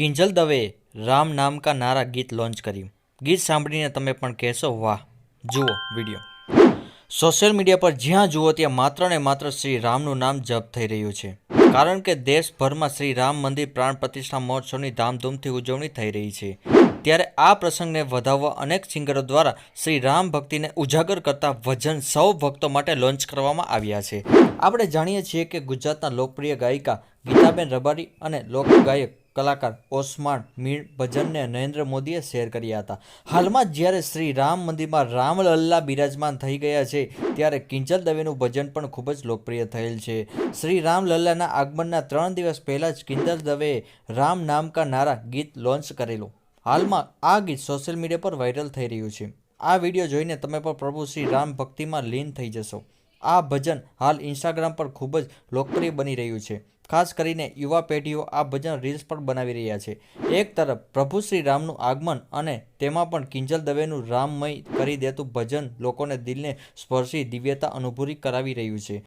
કિંજલ દવેએ રામ નામ કા નારા ગીત લોન્ચ કર્યું. ગીત સાંભળીને તમે પણ કહેશો, વાહ, જુઓ વીડિયો. સોશિયલ મીડિયા પર જ્યાં જુઓ ત્યાં માત્ર ને માત્ર શ્રી રામનું નામ જપ થઈ રહ્યું છે. કારણ કે દેશભરમાં શ્રી રામ મંદિર પ્રાણ પ્રતિષ્ઠા મહોત્સવની ધામધૂમથી ઉજવણી થઈ રહી છે. ત્યારે આ પ્રસંગને વધાવવા અનેક સિંગરો દ્વારા શ્રી રામ ભક્તિને ઉજાગર કરતા ભજન સૌ ભક્તો માટે લોન્ચ કરવામાં આવ્યા છે. આપણે જાણીએ છીએ કે ગુજરાતના લોકપ્રિય ગાયિકા ગીતાબેન રબારી અને લોકગાયક કલાકાર ઓસમાણ મીણ ભજનને નરેન્દ્ર મોદીએ શેર કર્યા હતા. હાલમાં જ્યારે શ્રી રામ મંદિરમાં રામલલ્લા બિરાજમાન થઈ ગયા છે, ત્યારે કિંજલ દવેનું ભજન પણ ખૂબ જ લોકપ્રિય થયેલ છે. શ્રી રામલલ્લાના આગમનના ત્રણ દિવસ પહેલાં જ કિંજલ દવેએ રામ નામ કા નારા ગીત લોન્ચ કરેલું. હાલમાં આ ગીત સોશિયલ મીડિયા પર વાયરલ થઈ રહ્યું છે. આ વીડિયો જોઈને તમે પણ પ્રભુ શ્રી રામ ભક્તિમાં લીન થઈ જશો. આ ભજન હાલ ઇન્સ્ટાગ્રામ પર ખૂબ જ લોકપ્રિય બની રહ્યું છે. ખાસ કરીને યુવા પેઢીઓ આ ભજન રીલ્સ પણ બનાવી રહ્યા છે. એક તરફ પ્રભુ શ્રી રામનું આગમન અને તેમાં પણ કિંજલ દવેનું રામમય કરી દેતું ભજન લોકોને દિલને સ્પર્શી દિવ્યતા અનુભૂતિ કરાવી રહ્યું છે.